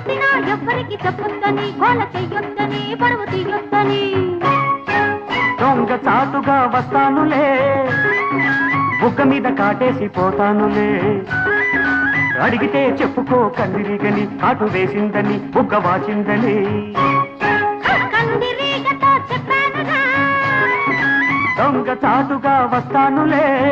పుట్టినా ఎవ్వరికి చెప్పొద్దని గోల చెయ్యొద్దని పరువు తీయొద్దని. దొంగ చాటుగా వస్తానులే. బుగ్గ మీద కాటేసి పోతానులే. అడిగితే చెప్పుకో కందిరిగని కాటు వేసిందని బుగ్గ వాచిందని. దొంగ చాటుగా వస్తానులే.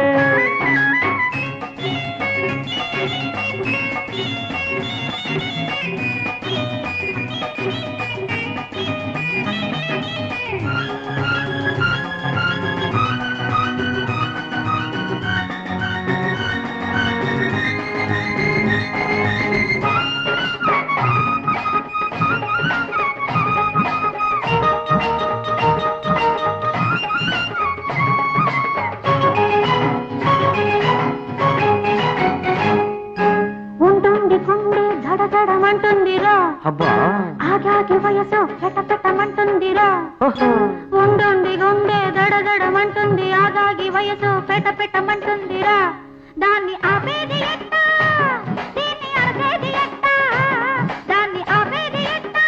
గుండె దడదడమంటుందిరా అబ్బా. ఆగాగి వయసు పెట్టమంటుందిరా ఓహో. ఉండుండి గుండె దడదడమంటుంది ఆగాగి వయసు పెట పెట్టమంటుందిరా దాన్ని ఆపేది ఎట్టా? దీన్ని అడగేది ఎట్టా? దాన్ని ఆపేది ఎట్టా?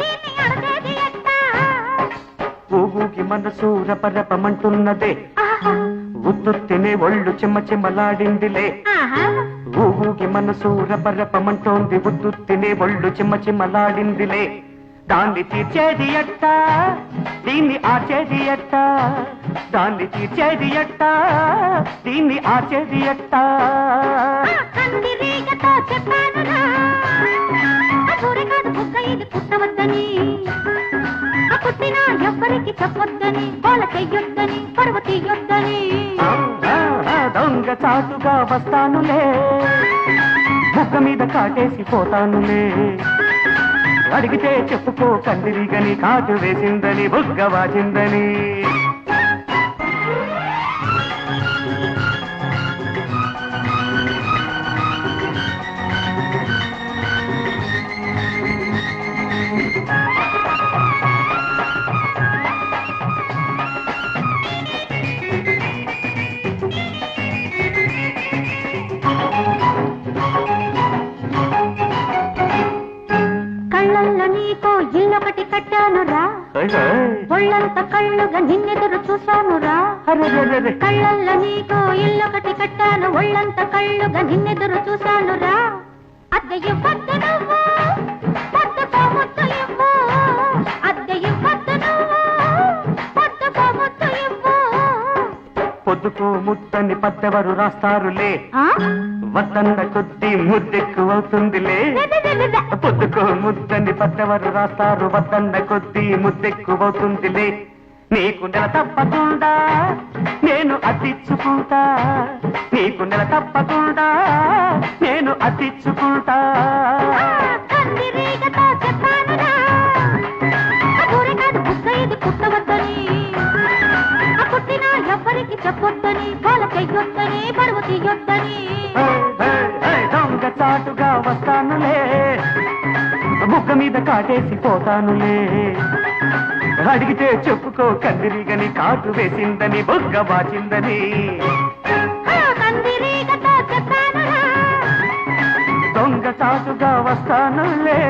దీన్ని అడగేది ఎట్టా? ఊగుకి మనసు రపరపమంటున్నదే. ఉత్తుత్తినే ఒళ్ళు చెమ్మ చెమ్మలాడిందిలే. ఊహూకి మనసు రపరపమంటోంది ఉత్తుత్తినే ఒళ్ళు చిమ్మ చిమ్మలాడిందిలే. దాన్ని తీర్చేది ఎట్టా? దీన్ని ఆచేది ఎట్టా? దాన్ని తీర్చేది ఎట్టా? దీన్ని ఆచేది ఎట్టా? ఇది పుట్టవద్దని. ఎవ్వరికి చెప్పొద్దని గోల చెయ్యొద్దని పరువు తీయొద్దని దొంగ చాటుగా వస్తానులే. ముక్క మీద కాటేసి పోతానులే. అడిగితే చెప్పుకో కందిరిగని కాటు వేసిందని బుగ్గ వాచిందని. కట్టానురా. ఒళ్ళంత కళ్ళుగా నిన్నెదురు చూశానురా. కళ్ళల్లో నీకో ఇల్లొకటి కట్టాను ఒళ్ళంత కళ్ళుగా నిన్నెదురు చూశానురా అద్దె ఇవ్వద్దు పొద్దుకు ముద్దని పద్దెవరు రాస్తారులే? వద్దన్న కొద్ది ముద్దెక్కువవుతుందిలే. పొద్దుకు ముద్దని పద్దెవరు రాస్తారు? వద్దన్న కొద్ది ముద్దెక్కువవుతుందిలే నీకు నెల తప్పకుండా నేను అతిచ్చుకుంటా. నీకు నెల తప్పకుండా నేను అతిచ్చుకుంటా. చెప్పొద్దని గోల చెయ్యొద్దని పరువు తీయొద్దని దొంగ చాటుగా వస్తానులే. బుగ్గ మీద కాటేసి పోతానులే. అడిగితే చెప్పుకో కందిరిగని కాటు వేసిందని బుగ్గ వాచిందని. దొంగ చాటుగా వస్తానులే.